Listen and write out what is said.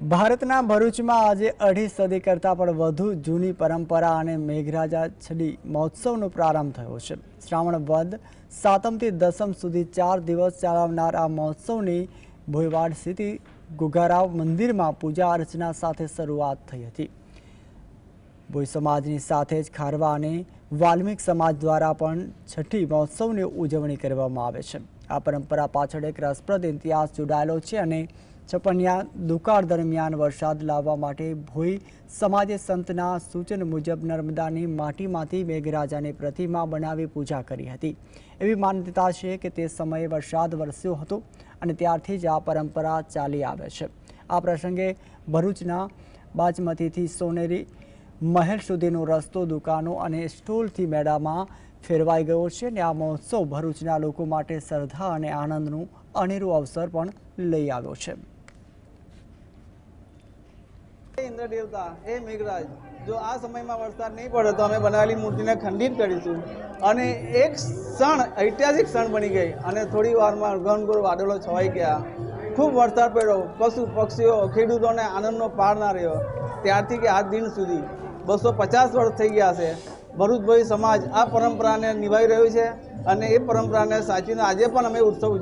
ભારતના ભરૂચમાં આજે અઢી સદી કરતાં પણ વધુ જૂની પરંપરા અને મેઘરાજા છડી મહોત્સવનો પ્રારંભ થયો છે. શ્રાવણ વદ સાતમથી દસમ સુધી ચાર દિવસ ચાલવનાર આ મહોત્સવની ભોયવાડ સ્થિતિ ગુગારાવ મંદિરમાં પૂજા અર્ચના સાથે શરૂઆત થઈ હતી. ભોઈ સમાજની સાથે જ ખારવા અને વાલ્મિક સમાજ દ્વારા પણ છઠ્ઠી મહોત્સવની ઉજવણી કરવામાં આવે છે. આ પરંપરા પાછળ એક રસપ્રદ ઇતિહાસ જોડાયેલો છે અને છપનિયા દુકાળ દરમિયાન વરસાદ લાવવા માટે ભોઈ સમાજે સંતના સૂચન મુજબ નર્મદાની માટીમાંથી મેઘરાજાની પ્રતિમા બનાવી પૂજા કરી હતી. એવી માન્યતા છે કે તે સમયે વરસાદ વરસ્યો હતો અને ત્યારથી જ આ પરંપરા ચાલી આવે છે. આ પ્રસંગે ભરૂચના બાજમતીથી સોનેરી મહેલ સુધીનો રસ્તો, દુકાનો અને સ્ટોલથી મેળામાં ફેરવાઈ ગયો છે અને આ મહોત્સવ ભરૂચના લોકો માટે શ્રદ્ધા અને આનંદનું અનેરું અવસર પણ લઈ આવ્યો છે હે ઇન્દ્ર હે મેઘરાજ, જો આ સમયમાં વરસાદ નહીં પડે તો અમે બનાવેલી મૂર્તિને ખંડિત કરીશું. અને એક ક્ષણ, ઐતિહાસિક ક્ષણ બની ગઈ. અને થોડી વારમાં ઘનઘોર વાદળો છવાઈ ગયા. ખૂબ વરસાદ પડ્યો. પશુ, પક્ષીઓ, ખેડૂતોને આનંદનો પાર ના રહ્યો. ત્યારથી કે આજ દિન સુધી. બસો પચાસ વર્ષ થઈ ગયા છે. ભરૂચભાઈ સમાજ આ પરંપરાને નિભાવી રહ્યું છે. અને એ પરંપરાને સાચીને આજે પણ અમે ઉત્સવ